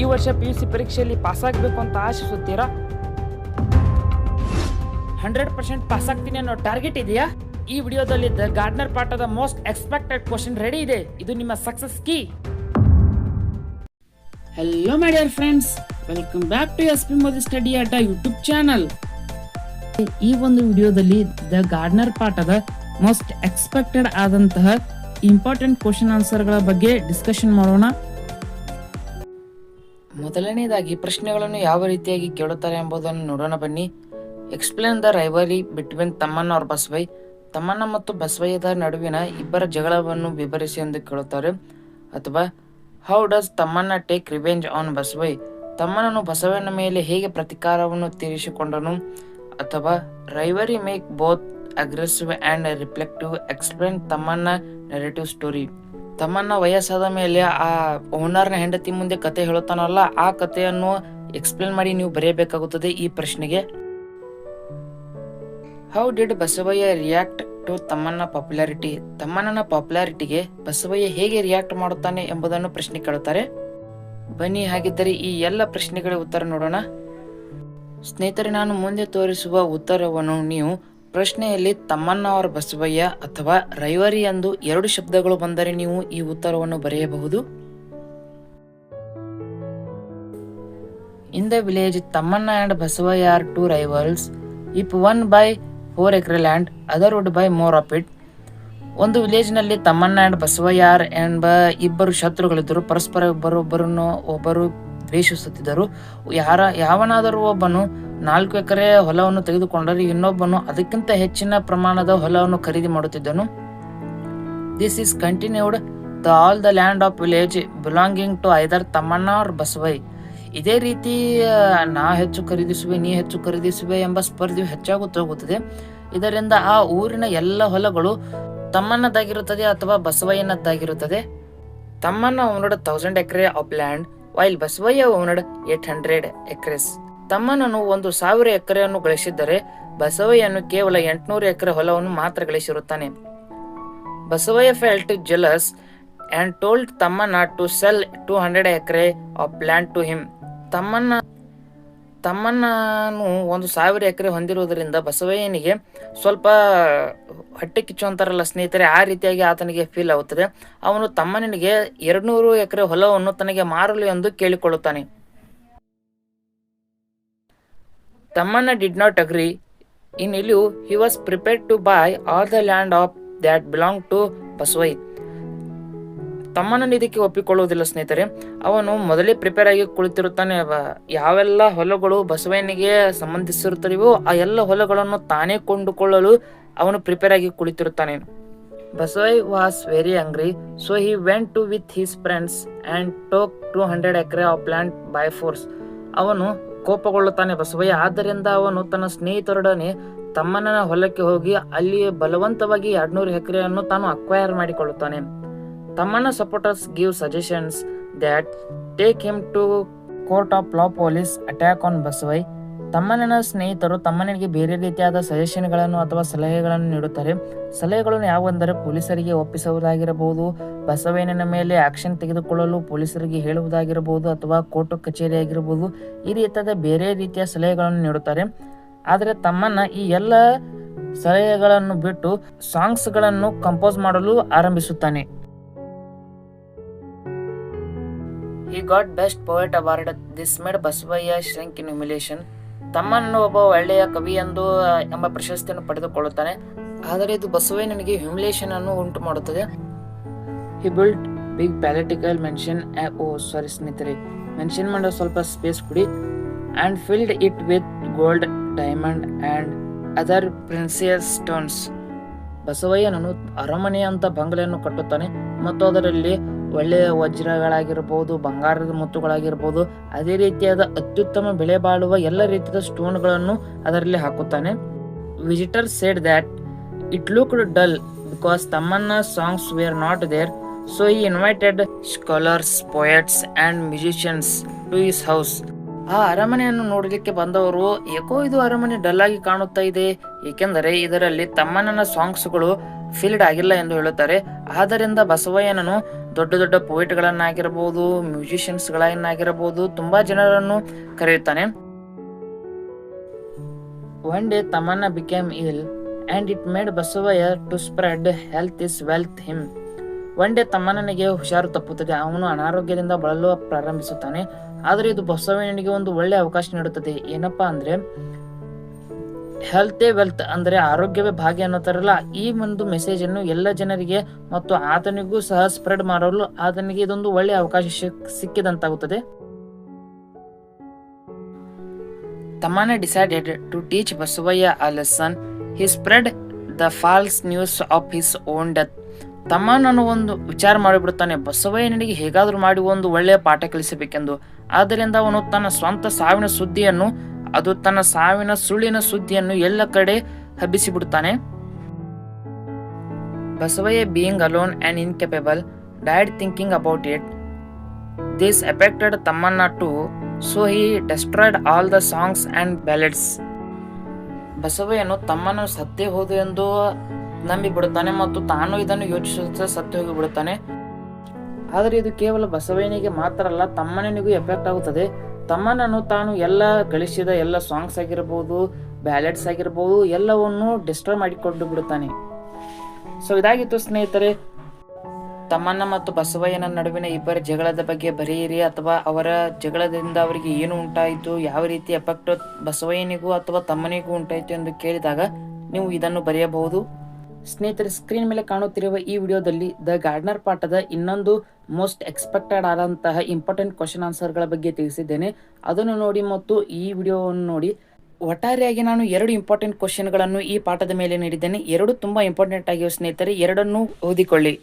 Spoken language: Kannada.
ಈ ವರ್ಷ ಪಿ ಯು ಸಿ ಪರೀಕ್ಷೆಯಲ್ಲಿ ಪಾಸ್ ಆಗಬೇಕು ಅಂತ ಆಶಿಸುತ್ತೀರಾ? ಹಂಡ್ರೆಡ್ ಪರ್ಸೆಂಟ್ ಪಾಸ್ ಆಗ್ತೀನಿ ಅನ್ನೋ ಟಾರ್ಗೆಟ್ ಇದೆಯಾ? ಈ ವಿಡಿಯೋದಲ್ಲಿ ದ ಗಾರ್ಡ್ನರ್ ಪಾಠದ ಮೋಸ್ಟ್ ಎಕ್ಸ್ಪೆಕ್ಟೆಡ್ ಕ್ವಶನ್ ರೆಡಿ ಇದೆ. ಇದು ನಿಮ್ಮ success key. Hello my dear friends welcome back to S P Modi study at YouTube channel ಈ ಒಂದು ವಿಡಿಯೋದಲ್ಲಿ ದ ಗಾರ್ಡ್ನರ್ ಪಾಠದ ಮೋಸ್ಟ್ ಎಕ್ಸ್ಪೆಕ್ಟೆಡ್ ಆದಂತಹ ಇಂಪಾರ್ಟೆಂಟ್ ಕ್ವಶನ್ ಆನ್ಸರ್ಗಳ ಬಗ್ಗೆ ಡಿಸ್ಕಷನ್ ಮಾಡೋಣ. ಮೊದಲನೇದಾಗಿ ಪ್ರಶ್ನೆಗಳನ್ನು ಯಾವ ರೀತಿಯಾಗಿ ಕೇಳುತ್ತಾರೆ ಎಂಬುದನ್ನು ನೋಡೋಣ ಬನ್ನಿ. Explain the rivalry between Thammanna ಅವ್ರ ಬಸವೈ ತಮ್ಮಣ್ಣ ಮತ್ತು ಬಸವಯ್ಯದ ನಡುವಿನ ಇಬ್ಬರ ಜಗಳವನ್ನು ವಿವರಿಸಿ ಎಂದು ಕೇಳುತ್ತಾರೆ. ಅಥವಾ how does Thammanna take revenge on Basavaiah ತಮ್ಮನನ್ನು ಬಸವನ ಮೇಲೆ ಹೇಗೆ ಪ್ರತಿಕಾರವನ್ನು ತೀರಿಸಿಕೊಂಡನು? ಅಥವಾ rivalry make both aggressive and reflective explain Thammanna narrative story Thammanna ವಯಸ್ಸಾದ ಮೇಲೆ ಆ ಓನರ್ನ ಹೆಂಡತಿ ಮುಂದೆ ಕತೆ ಹೇಳುತ್ತಾನಲ್ಲ, ಆ ಕಥೆಯನ್ನು ಎಕ್ಸ್ಪ್ಲೇನ್ ಮಾಡಿ ನೀವು ಬರೆಯಬೇಕಾಗುತ್ತದೆ ಈ ಪ್ರಶ್ನೆಗೆ. How did Basavaiah react to Thammanna popularity Thammanna ಪಾಪ್ಯುಲಾರಿಟಿಗೆ Basavayya ಹೇಗೆ ರಿಯಾಕ್ಟ್ ಮಾಡುತ್ತಾನೆ ಎಂಬುದನ್ನು ಪ್ರಶ್ನೆ ಕೇಳುತ್ತಾರೆ. ಬನ್ನಿ, ಹಾಗಿದ್ದರೆ ಈ ಎಲ್ಲ ಪ್ರಶ್ನೆಗಳ ಉತ್ತರ ನೋಡೋಣ. ಸ್ನೇಹಿತರೆ, ನಾನು ಮುಂದೆ ತೋರಿಸುವ ಉತ್ತರವನ್ನು ನೀವು ಪ್ರಶ್ನೆಯಲ್ಲಿ ತಮ್ಮಣ್ಣ ಅವರ ಬಸವಯ್ಯ ಅಥವಾ ರೈವರಿ ಎಂದು ಎರಡು ಶಬ್ದಗಳು ಬಂದರೆ ನೀವು ಈ ಉತ್ತರವನ್ನು ಬರೆಯಬಹುದು. In the village Thammanna and Basavaiah are two rivals if one buy four acre land other would buy more of it ಒಂದು ವಿಲೇಜ್ನಲ್ಲಿ ತಮ್ಮಣ್ಣ ಅಂಡ್ ಬಸವಯ್ಯ ಎಂಬ ಇಬ್ಬರು ಶತ್ರುಗಳಿದ್ದರು. ಪರಸ್ಪರ ಒಬ್ಬರೊಬ್ಬರನ್ನು ಒಬ್ಬರು ದ್ವೇಷಿಸುತ್ತಿದ್ದರು. ಯಾರ, ಯಾವನಾದರೂ ಒಬ್ಬನು ನಾಲ್ಕು ಎಕರೆ ಹೊಲವನ್ನು ತೆಗೆದುಕೊಂಡರೆ ಇನ್ನೊಬ್ಬನು ಅದಕ್ಕಿಂತ ಹೆಚ್ಚಿನ ಪ್ರಮಾಣದ ಹೊಲವನ್ನು ಖರೀದಿ ಮಾಡುತ್ತಿದ್ದನು. This is continued the all the land of village belonging to either Thammanna or Basavaiah. ಇದೇ ರೀತಿ ನಾ ಹೆಚ್ಚು ಖರೀದಿಸುವೆ, ನೀ ಹೆಚ್ಚು ಖರೀದಿಸುವೆ ಎಂಬ ಸ್ಪರ್ಧೆಯು ಹೆಚ್ಚಾಗುತ್ತಾ ಹೋಗುತ್ತದೆ. ಇದರಿಂದ ಆ ಊರಿನ ಎಲ್ಲ ಹೊಲಗಳು ತಮ್ಮನ್ನದಾಗಿರುತ್ತದೆ ಅಥವಾ ಬಸವಯ್ಯನದ್ದಾಗಿರುತ್ತದೆ. Thammanna owned thousand acre of land while Basavaiah owned eight hundred acres. ತಮ್ಮನನ್ನು ಒಂದು ಸಾವಿರ ಎಕರೆಯನ್ನು ಗಳಿಸಿದ್ದರೆ ಬಸವಯ್ಯನು ಕೇವಲ ಎಂಟುನೂರು ಎಕರೆ ಹೊಲವನ್ನು ಮಾತ್ರ ಗಳಿಸಿರುತ್ತಾನೆ. Basavaiah felt jealous and told Thammanna to sell two hundred acre of land to him. Thammanna ತಮ್ಮಣ್ಣನು ಒಂದು ಸಾವಿರ ಎಕರೆ ಹೊಂದಿರುವುದರಿಂದ ಬಸವಯ್ಯನಿಗೆ ಸ್ವಲ್ಪ ಹೊಟ್ಟೆ ಕಿಚ್ಚು ಅಂತಾರಲ್ಲ ಸ್ನೇಹಿತರೆ, ಆ ರೀತಿಯಾಗಿ ಆತನಿಗೆ ಫೀಲ್ ಆಗುತ್ತದೆ. ಅವನು ತಮ್ಮನಿಗೆ ಎರಡ್ನೂರು ಎಕರೆ ಹೊಲವನ್ನು ತನಗೆ ಮಾರಲು ಎಂದು ಕೇಳಿಕೊಳ್ಳುತ್ತಾನೆ. Thammanna did not agree in lieu he was prepared to buy all the land of that belong to Basavaiah Thammanna ಇದಕ್ಕೆ ಒಪ್ಪಿಕೊಳ್ಳುವುದಿಲ್ಲ ಸ್ನೇಹಿತರೆ. ಅವನು ಮೊದಲೇ ಪ್ರಿಪೇರ್ ಆಗಿ ಕುಳಿತಿರುತ್ತಾನೆ. ಯಾವೆಲ್ಲ ಹೊಲಗಳು ಬಸವಯ್ಯನಿಗೆ ಸಂಬಂಧಿಸಿರುತ್ತವೆಯೋ ಆ ಎಲ್ಲ ಹೊಲಗಳನ್ನು ತಾನೇ ಕೊಂಡುಕೊಳ್ಳಲು ಅವನು ಪ್ರಿಪೇರ್ ಆಗಿ ಕುಳಿತಿರುತ್ತಾನೆ. Basavaiah was very angry so he went to with his friends and took two hundred acre of land by force ಅವನು ಕೋಪಗೊಳ್ಳುತ್ತಾನೆ ಬಸವಯ್ಯ, ಆದ್ದರಿಂದ ಅವನು ತನ್ನ ಸ್ನೇಹಿತರೊಡನೆ ತಮ್ಮನ ಹೊಲಕ್ಕೆ ಹೋಗಿ ಅಲ್ಲಿ ಬಲವಂತವಾಗಿ ಎರಡ್ನೂರು ಎಕರೆಯನ್ನು ತಾನು acquire ಮಾಡಿಕೊಳ್ಳುತ್ತಾನೆ. Thammanna supporters give suggestions that take him to court of law police attack on Basavaiah Thammanna ಸ್ನೇಹಿತರು ತಮ್ಮನಿಗೆ ಬೇರೆ ರೀತಿಯಾದ ಸಜೆಷನ್ಗಳನ್ನು ಅಥವಾ ಸಲಹೆಗಳನ್ನು ನೀಡುತ್ತಾರೆ. ಸಲಹೆಗಳನ್ನು ಯಾವುವೆಂದರೆ ಪೊಲೀಸರಿಗೆ ಒಪ್ಪಿಸುವುದಾಗಿರಬಹುದು ಬಸವಯ್ಯನ ಮೇಲೆ ಆಕ್ಷನ್ ತೆಗೆದುಕೊಳ್ಳಲು ಪೊಲೀಸರಿಗೆ ಹೇಳುವುದಾಗಿರಬಹುದು ಅಥವಾ ಕೋರ್ಟ್ ಕಚೇರಿ ಆಗಿರಬಹುದು ಈ ರೀತಿಯಾದ ಬೇರೆ ರೀತಿಯ ಸಲಹೆಗಳನ್ನು ನೀಡುತ್ತಾರೆ. ಆದರೆ ತಮ್ಮನ್ನ ಈ ಎಲ್ಲ ಸಲಹೆಗಳನ್ನು ಬಿಟ್ಟು ಸಾಂಗ್ಸ್ಗಳನ್ನು ಕಂಪೋಸ್ ಮಾಡಲು ಆರಂಭಿಸುತ್ತಾನೆ. Got best poet award this made Basavaiah shrink in humiliation. ತಮ್ಮನ್ನು ಒಬ್ಬ ಒಳ್ಳೆಯ ಕವಿ ಎಂದು ಎಂಬ ಪ್ರಶಸ್ತಿಯನ್ನು ಪಡೆದುಕೊಳ್ಳುತ್ತಾನೆ. ಆದರೆ ಇದು ಬಸವಯ್ಯನಿಗೆ ಹ್ಯುಮಿಲೇಷನ್ ಅನ್ನು ಉಂಟು ಮಾಡುತ್ತದೆ. He built big palatial mansion oh sorry ಸ್ನೇಹಿತರೆ. ಮೆನ್ಷನ್ ಮಾಡೋ ಸ್ವಲ್ಪ ಸ್ಪೇಸ್ ಕೊಡಿ. And filled it with gold diamond and other precious stones ಬಸವಯ್ಯನನು ಅರಮನೆ ಅರಮನೆಯಂಥ ಬಂಗಲೆಯನ್ನು ಕಟ್ಟುತ್ತಾನೆ. ಮತ್ತು ಅದರಲ್ಲಿ ಒಳ್ಳೆಯ ವಜ್ರಗಳಾಗಿರ್ಬೋದು, ಬಂಗಾರದ ಮುತ್ತುಗಳಾಗಿರ್ಬೋದು, ಅದೇ ರೀತಿಯಾದ ಅತ್ಯುತ್ತಮ ಬೆಲೆ ಬಾಳುವ ಎಲ್ಲ ರೀತಿಯ ಸ್ಟೋನ್ಗಳನ್ನು ಅದರಲ್ಲಿ ಹಾಕುತ್ತಾನೆ. Visitor said that it look dull because Thammanna songs were not there so he invited scholars poets and musicians to his house ಆ ಅರಮನೆಯನ್ನು ನೋಡಲಿಕ್ಕೆ ಬಂದವರು, ಏಕೋ ಇದು ಅರಮನೆ ಡಲ್ ಆಗಿ ಕಾಣುತ್ತಾ ಇದೆ, ಏಕೆಂದರೆ ಇದರಲ್ಲಿ ತಮ್ಮಣ್ಣನ ಸಾಂಗ್ಸ್ಗಳು ಫಿಲ್ಡ್ ಆಗಿಲ್ಲ ಎಂದು ಹೇಳುತ್ತಾರೆ. ಆದ್ದರಿಂದ ಬಸವಯ್ಯನನು ದೊಡ್ಡ ದೊಡ್ಡ ಪೋಯಿಟ್ಗಳನ್ನಾಗಿರಬಹುದು ಮ್ಯೂಸಿಷಿಯನ್ಸ್ಗಳನ್ನಾಗಿರ್ಬೋದು ತುಂಬಾ ಜನರನ್ನು ಕರೆಯುತ್ತಾನೆ. One day Thammanna became ill and it made Basavaiah to spread health his wealth him one day ತಮ್ಮನಿಗೆ ಹುಷಾರು ತಪ್ಪುತ್ತದೆ. ಅವನು ಅನಾರೋಗ್ಯದಿಂದ ಬಳಲು ಪ್ರಾರಂಭಿಸುತ್ತಾನೆ. ಆದರೆ ಇದು ಬಸವಣ್ಣನಿಗೆ ಒಂದು ಒಳ್ಳೆಯ ಅವಕಾಶ ನೀಡುತ್ತದೆ. ಏನಪ್ಪಾ ಅಂದ್ರೆ ಹೆಲ್ತೇ ವೆಲ್ತ್ ಅಂದ್ರೆ ಆರೋಗ್ಯವೇ ಭಾಗ್ಯ ಅನ್ನೋತಾರಲ್ಲ, ಈ ಒಂದು ಮೆಸೇಜ್ ಅನ್ನು ಎಲ್ಲ ಜನರಿಗೆ ಮತ್ತು ಆತನಿಗೂ ಸಹ ಸ್ಪ್ರೆಡ್ ಮಾಡಲು ಆತನಿಗೆ ಇದೊಂದು ಒಳ್ಳೆಯ ಅವಕಾಶ ಸಿಕ್- ಸಿಕ್ಕಿದಂತಾಗುತ್ತದೆ. Thammanna decided to teach Basavaiah uh he spread the false news of his own death ತಮ್ಮನನ್ನು ಒಂದು ವಿಚಾರ ಮಾಡಿಬಿಡುತ್ತಾನೆ, ಬಸವಯ್ಯನಿಗೆ ಹೇಗಾದರೂ ಮಾಡಿ ಒಂದು ಒಳ್ಳೆಯ ಪಾಠ ಕಲಿಸಬೇಕೆಂದು. ಆದ್ದರಿಂದ ಅವನು ತನ್ನ ಸ್ವಂತ ಸಾವಿನ ಸುದ್ದಿಯನ್ನು ಅದು ತನ್ನ ಸಾವಿನ ಸುಳ್ಳಿನ ಸುದ್ದಿಯನ್ನು ಎಲ್ಲ ಕಡೆ ಹಬ್ಬಿಸಿಬಿಡುತ್ತಾನೆ. Basavaiah being alone and incapable died thinking about it this affected Thammanna too so he destroyed all the songs and ballads ಬಸವಯ್ಯನು ತಮ್ಮನ್ನು ಸತ್ತೇ ಹೋದು ಎಂದು ನಂಬಿ ಬಿಡುತ್ತಾನೆ ಮತ್ತು ತಾನು ಇದನ್ನು ಯೋಚಿಸುತ್ತಾ ಸತ್ತು ಹೋಗಿಬಿಡುತ್ತಾನೆ. ಆದರೆ ಇದು ಕೇವಲ ಬಸವಯ್ಯನಿಗೆ ಮಾತ್ರ ಅಲ್ಲ, ತಮ್ಮನಿಗೂ ಎಫೆಕ್ಟ್ ಆಗುತ್ತದೆ. ತಮ್ಮನನ್ನು ತಾನು ಎಲ್ಲ ಗಳಿಸಿದ ಎಲ್ಲ ಸಾಂಗ್ಸ್ ಆಗಿರ್ಬೋದು ಬ್ಯಾಲೆಟ್ಸ್ ಆಗಿರ್ಬೋದು, ಎಲ್ಲವನ್ನು ಡಿಸ್ಟ್ರಾಯ್ ಮಾಡಿಕೊಂಡು ಬಿಡುತ್ತಾನೆ. ಸೊ ಇದಾಗಿತ್ತು ಸ್ನೇಹಿತರೆ, ತಮ್ಮಣ್ಣ ಮತ್ತು ಬಸವಯ್ಯನ ನಡುವಿನ ಇಬ್ಬರ ಜಗಳದ ಬಗ್ಗೆ ಬರೆಯಿರಿ ಅಥವಾ ಅವರ ಜಗಳದಿಂದ ಅವರಿಗೆ ಏನು ಉಂಟಾಯಿತು, ಯಾವ ರೀತಿ ಎಫೆಕ್ಟ್ ಬಸವಯ್ಯನಿಗೂ ಅಥವಾ ತಮ್ಮನಿಗೂ ಉಂಟಾಯಿತು ಎಂದು ಕೇಳಿದಾಗ ನೀವು ಇದನ್ನು ಬರೆಯಬಹುದು. ಸ್ನೇಹಿತರೆ ಸ್ಕ್ರೀನ್ ಮೇಲೆ ಕಾಣುತ್ತಿರುವ ಈ ವಿಡಿಯೋದಲ್ಲಿ ದ ಗಾರ್ಡ್ನರ್ ಪಾಠದ ಇನ್ನೊಂದು ಮೋಸ್ಟ್ ಎಕ್ಸ್ಪೆಕ್ಟೆಡ್ ಆದಂತಹ ಇಂಪಾರ್ಟೆಂಟ್ ಕ್ವಶನ್ ಆನ್ಸರ್ಗಳ ಬಗ್ಗೆ ತಿಳಿಸಿದ್ದೇನೆ. ಅದನ್ನು ನೋಡಿ ಮತ್ತು ಈ ವಿಡಿಯೋವನ್ನು ನೋಡಿ. ಒಟ್ಟಾರೆಯಾಗಿ ನಾನು ಎರಡು ಇಂಪಾರ್ಟೆಂಟ್ ಕ್ವಶನ್ಗಳನ್ನು ಈ ಪಾಠದ ಮೇಲೆ ನೀಡಿದ್ದೇನೆ. ಎರಡು ತುಂಬಾ ಇಂಪಾರ್ಟೆಂಟ್ ಆಗಿವೆ ಸ್ನೇಹಿತರೆ. ಎರಡನ್ನೂ ಓದಿಕೊಳ್ಳಿ.